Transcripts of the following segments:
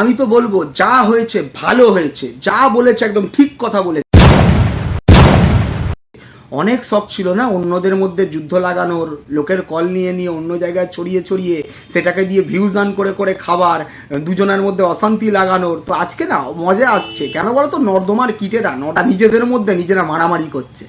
আমি তো বলব, যা হয়েছে ভালো হয়েছে, যা বলেছে একদম ঠিক কথা বলেছে। অনেক শখ ছিল না অন্যদের মধ্যে যুদ্ধ লাগানোর, লোকের কল নিয়ে নিয়ে অন্য জায়গায় ছড়িয়ে ছড়িয়ে সেটাকে দিয়ে ভিউজ আন করে করে খাবার, দুজনের মধ্যে অশান্তি লাগানোর। তো আজকে না, মজা আসছে। কেন বলো তো নর্দমার কিটেরা, নটা নিজেদের মধ্যে নিজেরা মারামারি করছে।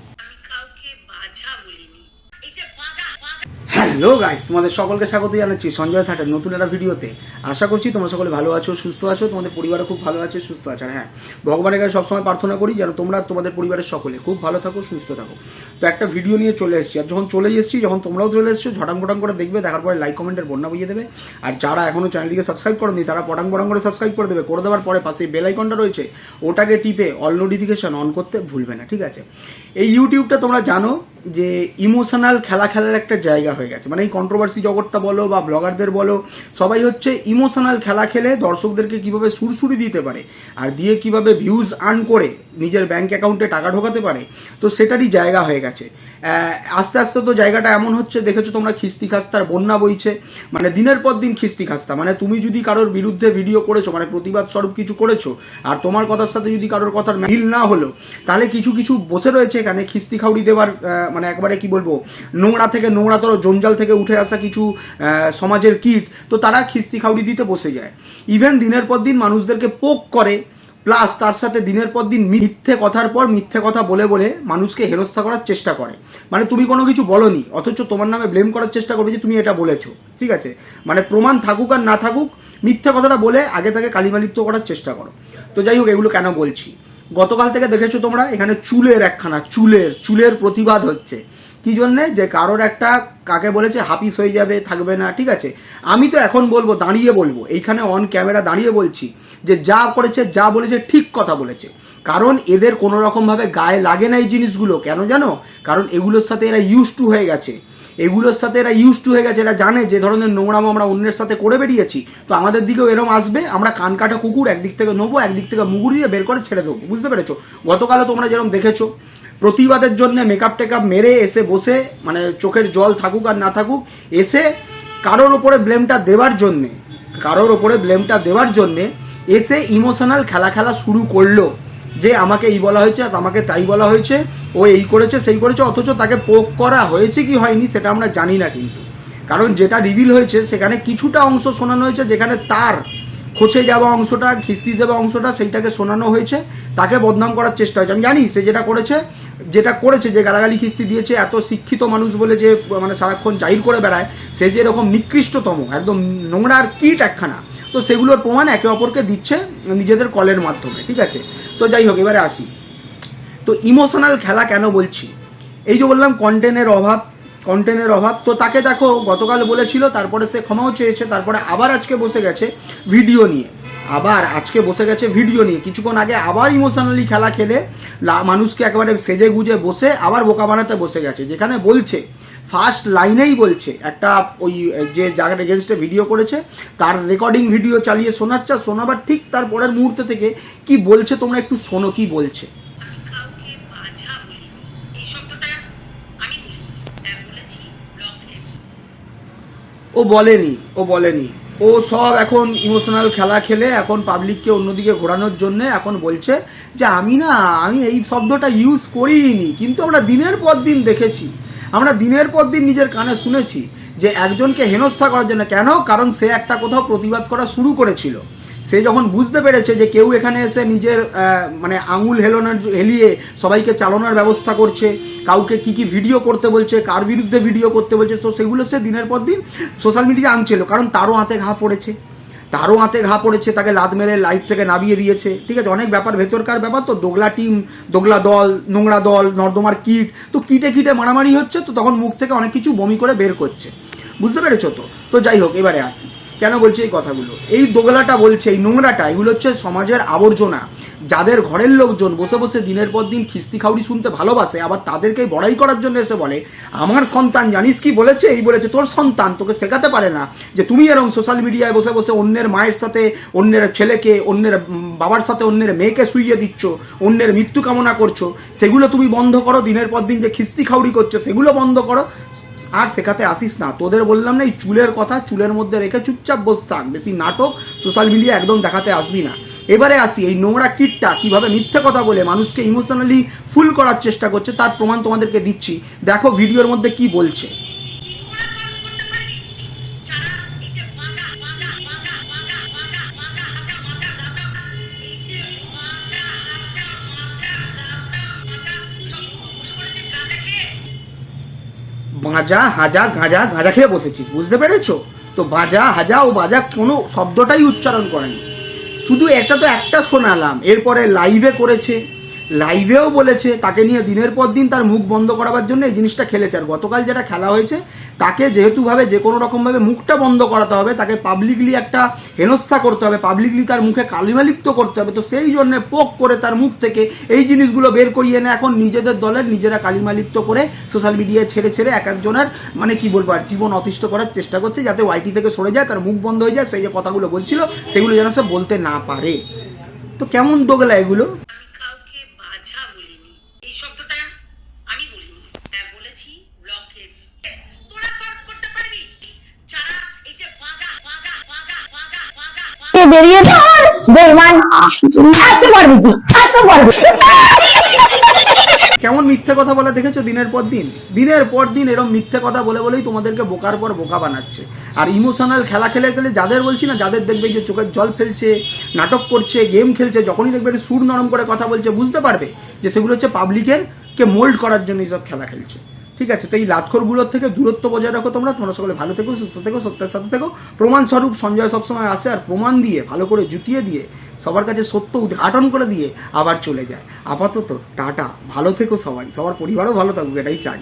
হ্যালো গাইস তোমাদের সকলকে স্বাগত জানাচ্ছি সঞ্জয় থাটের নতুন একটা ভিডিওতে। আশা করছি তোমরা সকলে ভালো আছো, সুস্থ আছো, তোমাদের পরিবারও খুব ভালো আছে, সুস্থ আছে। আর হ্যাঁ ভগবানের কাছে সবসময় প্রার্থনা করি যেন তোমরা তোমাদের পরিবারের সকলে খুব ভালো থাকো, সুস্থ থাকো। তো একটা ভিডিও নিয়ে চলে এসেছি। আর যখন চলে এসেছি, যখন তোমরাও চলে এসেছ ঝটাং পটাং করে দেখবে, দেখার পরে লাইক কমেন্টের বন্যা বুঝিয়ে দেবে। আর যারা এখনও চ্যানেলটিকে সাবস্ক্রাইব করেনি, তারা পটাং পটাং করে সাবস্ক্রাইব করে দেবে। করে দেওয়ার পরে পাশে বেল আইকনটা রয়েছে, ওটাকে টিপে অল নোটিফিকেশন অন করতে ভুলবে না, ঠিক আছে? এই ইউটিউবটা তোমরা জানো যে ইমোশনাল খেলা খেলার একটা জায়গা হয়ে গেছে। মানে এই কন্ট্রোভার্সি জগৎটা বলো বা ব্লগারদের বলো, সবাই হচ্ছে ইমোশনাল খেলা খেলে দর্শকদেরকে কীভাবে সুরসুরি দিতে পারে আর দিয়ে কীভাবে ভিউজ আর্ন করে নিজের ব্যাংক অ্যাকাউন্টে টাকা ঢোকাতে পারে, তো সেটারই জায়গা হয়ে গেছে। আস্তে আস্তে তো জায়গাটা এমন হচ্ছে, দেখেছ তোমরা খিস্তি খাস্তার বন্যা বইছে মানে দিনের পর দিন খিস্তি খাস্তা। মানে তুমি যদি কারোর বিরুদ্ধে ভিডিও করেছ মানে প্রতিবাদ স্বরূপ কিছু করেছ, আর তোমার কথার সাথে যদি কারোর কথার মিল না হলো, তাহলে কিছু কিছু বসে রয়েছে এখানে খিস্তি খাউড়ি দেওয়ার মানে একবারে কি বলব, নোংরা থেকে নোংরাতর জঞ্জাল থেকে উঠে আসা কিছু সমাজের কীট, তো তারা খিস্তি খাউড়ি দিতে বসে যায়। ইভেন দিনের পর দিন মানুষদেরকে পোক করে প্লাস তার সাথে দিনের পর দিন মিথ্যে কথার পর মিথ্যে কথা বলে বলে মানুষকে হেনস্থা করার চেষ্টা করে। মানে তুমি কোনো কিছু বলনি, অথচ তোমার নামে ব্লেম করার চেষ্টা করবে যে তুমি এটা বলেছ। ঠিক আছে? মানে প্রমাণ থাকুক আর না থাকুক, মিথ্যে কথাটা বলে আগে তাকে কালিমালিপ্ত করার চেষ্টা করো। তো যাই হোক, এগুলো কেন বলছি? গতকাল থেকে দেখেছ তোমরা? এখানে চুলের একখানা, চুলের চুলের প্রতিবাদ হচ্ছে। কি জন্যে? যে কারোর একটা কাকে বলেছে হাপিস হয়ে যাবে, থাকবে না, ঠিক আছে? আমি তো এখন বলব, দাঁড়িয়ে বলব, এইখানে অন ক্যামেরা দাঁড়িয়ে বলছি যে যা করেছে, যা বলেছে, ঠিক কথা বলেছে। কারণ এদের কোনো রকমভাবে গায়ে লাগে না এই জিনিসগুলো, কেন জানো? কারণ এগুলোর সাথে এরা ইউজ টু হয়ে গেছে। এগুলোর সাথে এরা ইউজ টু হয়ে গেছে, এরা জানে যে ধরনের নোংরাম আমরা অন্যের সাথে করে বেরিয়েছি। তো আমাদের দিকেও এরম আসবে, আমরা কান কাটা কুকুর, একদিক থেকে নেব, একদিক থেকে মুগুর দিয়ে বের করে ছেড়ে দেবো, বুঝতে পেরেছ? গতকালও তোমরা যেরকম দেখেছ, প্রতিবাদের জন্য মেকআপ টেকআপ মেরে এসে বসে মানে চোখের জল থাকুক আর না থাকুক, এসে কারোর ওপরে ব্লেমটা দেওয়ার জন্যে, কারোর ওপরে ব্লেমটা দেওয়ার জন্যে এসে ইমোশনাল খেলা খেলা শুরু করল। যে আমাকে এই বলা হয়েছে আমাকে তাই বলা হয়েছে, ও এই করেছে, সেই করেছে, অথচ তাকে পোক করা হয়েছে কি হয়নি সেটা আমরা জানি না কিন্তু। কারণ যেটা রিভিল হয়েছে, সেখানে কিছুটা অংশ শোনানো হয়েছে, যেখানে তার খোঁচে যাওয়া অংশটা খিস্তি দেওয়া অংশটা, সেইটাকে শোনানো হয়েছে, তাকে বদনাম করার চেষ্টা হয়েছে। আমি জানি সে যেটা করেছে যেটা করেছে, যে গালাগালি খিস্তি দিয়েছে, এত শিক্ষিত মানুষ বলে যে মানে সারাক্ষণ জাহির করে বেড়ায়, সে যে এরকম নিকৃষ্টতম, একদম নোংরার কিট একখানা তো সেগুলোর প্রমাণ একে অপরকে দিচ্ছে নিজেদের কলের মাধ্যমে, ঠিক আছে? তো যাই হোক, এবারে আসি। তো ইমোশনাল খেলা কেন বলছি? এই যে বললাম কন্টেন্টের অভাব কন্টেন্টের অভাব, তো তাকে দেখো, গতকাল বলেছিল, তারপরে সে ক্ষমাও চেয়েছে, তারপরে আবার আজকে বসে গেছে ভিডিও নিয়ে। আবার আজকে বসে গেছে ভিডিও নিয়ে। কিছুক্ষণ আগে আবার ইমোশনালি খেলা খেলে মানুষকে একেবারে সেজে গুজে বসে আবার বোকা বানাতে বসে গেছে। যেখানে বলছে ফার্স্ট লাইনেই বলছে একটা ওই যে জায়গাটা এগেনস্টে ভিডিও করেছে তার রেকর্ডিং ভিডিও চালিয়ে শোনাচ্ছে শোনাবার ঠিক তার পরের মুহূর্ত থেকে কি বলছে তোমরা একটু শোনো কি বলছে। ও বলেনি ও বলেনি। ও সব এখন ইমোশনাল খেলা খেলে এখন পাবলিককে অন্যদিকে ঘোরানোর জন্য এখন বলছে যে আমি না আমি এই শব্দটা ইউজ করিনি কিন্তু আমরা দিনের পর দিন দেখেছি। আমরা দিনের পর দিন নিজের কানে শুনেছি যে একজনকে হেনস্থা করার জন্য। কেন? কারণ সে একটা কোথাও প্রতিবাদ করা শুরু করেছিল। সে যখন বুঝতে পেরেছে যে কেউ এখানে এসে নিজের মানে আঙুল হেলানোর হেলিয়ে সবাইকে চালানোর ব্যবস্থা করছে, কাউকে কি কি ভিডিও করতে বলছে, কার বিরুদ্ধে ভিডিও করতে বলছে, তো সেগুলো সে দিনের পর দিন সোশ্যাল মিডিয়া আনছিল। কারণ তারও হাতে ঘা পড়েছে। তারও হাতে ঘা পড়েছে, তাকে লাদ মেরে লাইফ থেকে নামিয়ে দিয়েছে। ঠিক আছে, অনেক ব্যাপার, ভেতরকার ব্যাপার তো, দোগলা টিম দোগলা দল, নোংরা দল, নর্দমার কিট, তো কিটে কিটে মারামারি হচ্ছে, তো তখন মুখ থেকে অনেক কিছু বমি করে বের করছে। বুঝতে পেরেছ তো? তো যাই হোক, এবারে আসি। কেন বলছে এই কথাগুলো? এই দোগলাটা বলছে, এই নোংরাটা, এগুলো হচ্ছে সমাজের আবর্জনা। যাদের ঘরের লোকজন বসে বসে দিনের পর দিন খিস্তি খাউড়ি শুনতে ভালোবাসে, আবার তাদেরকে বড়াই করার জন্য এসে বলে, আমার সন্তান জানিস কি বলেছে? এই বলেছে, তোর সন্তান তোকে শেখাতে পারে না যে তুমি এরকম সোশ্যাল মিডিয়ায় বসে বসে অন্যের মায়ের সাথে, অন্যের ছেলেকে, অন্যের বাবার সাথে অন্যের মেয়েকে শুইয়ে দিচ্ছ, অন্যের মৃত্যু কামনা করছ, সেগুলো তুমি বন্ধ করো, দিনের পর দিন যে খিস্তি খাউড়ি করছ, সেগুলো বন্ধ করো আর শেখাতে আসিস না। তোদের বললাম না, এই চুলের কথা, চুলের মধ্যে রেখে চুপচাপ বসে থাক। বেশি নাটক সোশ্যাল মিডিয়া একদম দেখাতে আসবি না। এবারে আসি, এই নোংরা কিটটা কীভাবে মিথ্যে কথা বলে মানুষকে ইমোশনালি ফুল করার চেষ্টা করছে, তার প্রমাণ তোমাদেরকে দিচ্ছি। দেখো ভিডিওর মধ্যে কি বলছে। বাজা, হাজা, গাঁজা গাঁজা খেয়ে বসেছিস, বুঝতে পেরেছ? তো বাজা, হাজা ও বাজা কোনো শব্দটাই উচ্চারণ করেনি। শুধু এটা তো একটা শোনালাম, এরপরে লাইভে করেছে। লাইভেও বলেছে, তাকে নিয়ে দিনের পর দিন তার মুখ বন্ধ করাবার জন্য এই জিনিসটা খেলেছে। আর গতকাল যেটা খেলা হয়েছে, তাকে যেহেতুভাবে যে কোনো রকমভাবে মুখটা বন্ধ করাতে হবে, তাকে পাবলিকলি একটা হেনস্থা করতে হবে পাবলিকলি তার মুখে কালিমালিপ্ত করতে হবে, তো সেই জন্য পোক করে তার মুখ থেকে এই জিনিসগুলো বের করিয়ে এনে এখন নিজেদের দলের নিজেরা কালিমালিপ্ত করে সোশ্যাল মিডিয়ায় ছেড়ে ছেড়ে এক একজনের মানে কি বলব আর, জীবন অতিষ্ঠ করার চেষ্টা করছে, যাতে ওয়াইটি থেকে সরে যায়, তার মুখ বন্ধ হয়ে যায়, সেই যে কথাগুলো বলছিল, সেগুলো যেন সে বলতে না পারে। তো কেমন দোগলা এগুলো আমি কাউকে বাছা বলিনি এই শব্দটা আমি বলিনি হ্যাঁ বলেছি ব্লকেজ তোরা সলভ করতে পারবি যারা এই যে বাজা বাজা বাজা বাজা বাজা বেরিয়ে পড় বেমান আসতে পারবি কি আসতে পারবি। কেমন মিথ্যে কথা বলা দেখেছ দিনের পর দিন? দিনের পর দিন এরকম মিথ্যে কথা বলে বলেই তোমাদেরকে বোকার পর বোকা বানাচ্ছে। আর ইমোশনাল খেলা খেলে গেলে যাদের বলছি না যাদের দেখবে যে চোখের জল ফেলছে নাটক করছে গেম খেলছে যখনই দেখবে একটু সুর নরম করে কথা বলছে বুঝতে পারবে যে সেগুলো হচ্ছে পাবলিকের কে মোল্ড করার জন্য এইসব খেলা খেলছে। ঠিক আছে, তো এই লাতখোরগুলোর থেকে দূরত্ব বজায় রাখো তোমরা তোমরা সকলে ভালো থেকো, সুস্থ থেকো, সত্যের সাথে থেকো। প্রমাণস্বরূপ সঞ্জয় সবসময় আসে আর প্রমাণ দিয়ে, ভালো করে জুতিয়ে দিয়ে, সবার কাছে সত্য উদ্ঘাটন করে দিয়ে আবার চলে যায়। আপাতত টাটা, ভালো থেকো সবাই, সবার পরিবারও ভালো থাকুক, এটাই চাই।